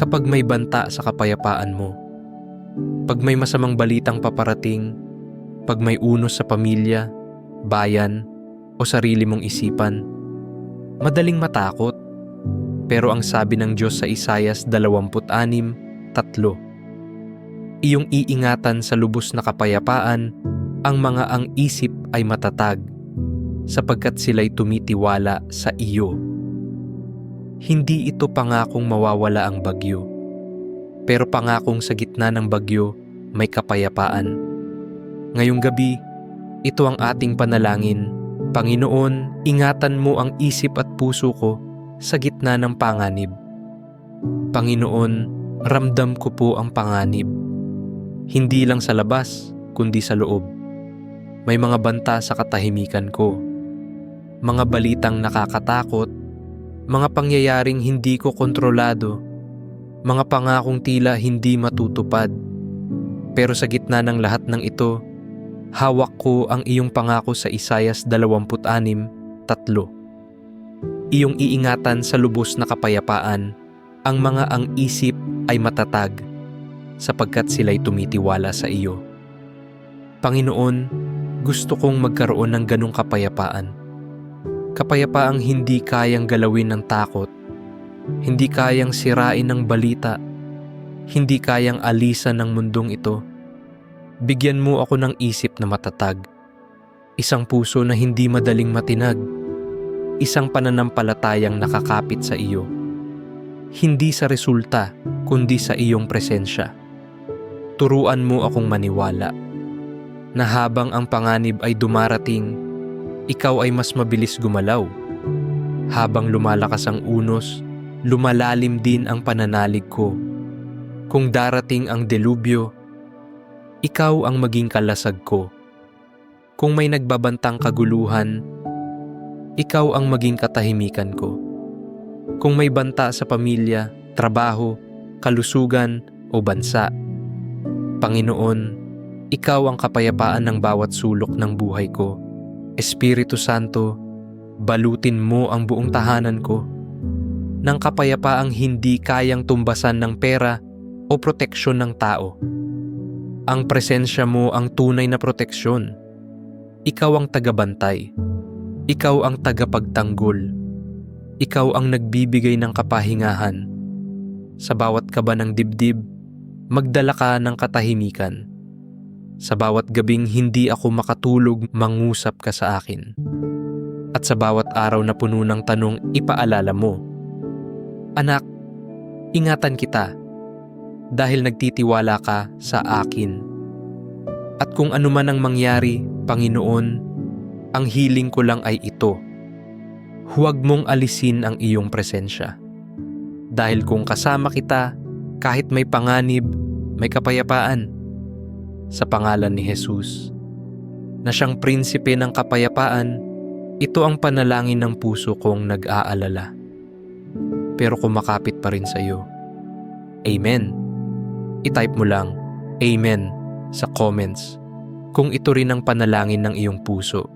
kapag may banta sa kapayapaan mo. Pag may masamang balitang paparating, pag may unos sa pamilya, bayan, o sarili mong isipan, madaling matakot. Pero ang sabi ng Diyos sa Isayas 26, tatlo, Iyong iingatan sa lubos na kapayapaan ang mga ang isip ay matatag sapagkat sila'y tumitiwala sa iyo. Hindi ito pangakong mawawala ang bagyo, pero pangakong sa gitna ng bagyo may kapayapaan. Ngayong gabi, ito ang ating panalangin. Panginoon, ingatan mo ang isip at puso ko sa gitna ng panganib. Panginoon, ramdam ko po ang panganib. Hindi lang sa labas, kundi sa loob. May mga banta sa katahimikan ko. Mga balitang nakakatakot, mga pangyayaring hindi ko kontrolado, mga pangakong tila hindi matutupad. Pero sa gitna ng lahat ng ito, hawak ko ang iyong pangako sa Isayas 26, tatlo. Iyong iingatan sa lubos na kapayapaan, ang mga ang isip ay matatag, sapagkat sila'y tumitiwala sa iyo. Panginoon, gusto kong magkaroon ng ganong kapayapaan. Kapayapaang hindi kayang galawin ng takot, hindi kayang sirain ng balita, hindi kayang alisan ng mundong ito. Bigyan mo ako ng isip na matatag, isang puso na hindi madaling matinag, isang pananampalatayang nakakapit sa iyo. Hindi sa resulta, kundi sa iyong presensya. Turuan mo akong maniwala na habang ang panganib ay dumarating, ikaw ay mas mabilis gumalaw. Habang lumalakas ang unos, lumalalim din ang pananalig ko. Kung darating ang delubyo, ikaw ang maging kalasag ko. Kung may nagbabantang kaguluhan, ikaw ang maging katahimikan ko. Kung may banta sa pamilya, trabaho, kalusugan o bansa, Panginoon, ikaw ang kapayapaan ng bawat sulok ng buhay ko. Espiritu Santo, balutin mo ang buong tahanan ko ng kapayapaang hindi kayang tumbasan ng pera o proteksyon ng tao. Ang presensya mo ang tunay na proteksyon. Ikaw ang tagabantay. Ikaw ang tagapagtanggol. Ikaw ang nagbibigay ng kapahingahan. Sa bawat kaba ng dibdib, magdala ka ng katahimikan. Sa bawat gabing hindi ako makatulog, mangusap ka sa akin. At sa bawat araw na puno ng tanong, ipaalala mo. Anak, ingatan kita dahil nagtitiwala ka sa akin. At kung ano man ang mangyari, Panginoon, ang hiling ko lang ay ito. Huwag mong alisin ang iyong presensya. Dahil kung kasama kita, kahit may panganib, may kapayapaan sa pangalan ni Jesus. Na siyang prinsipe ng kapayapaan, ito ang panalangin ng puso kong nag-aalala. Pero kumakapit pa rin sa iyo. Amen. I-type mo lang, Amen, sa comments kung ito rin ang panalangin ng iyong puso.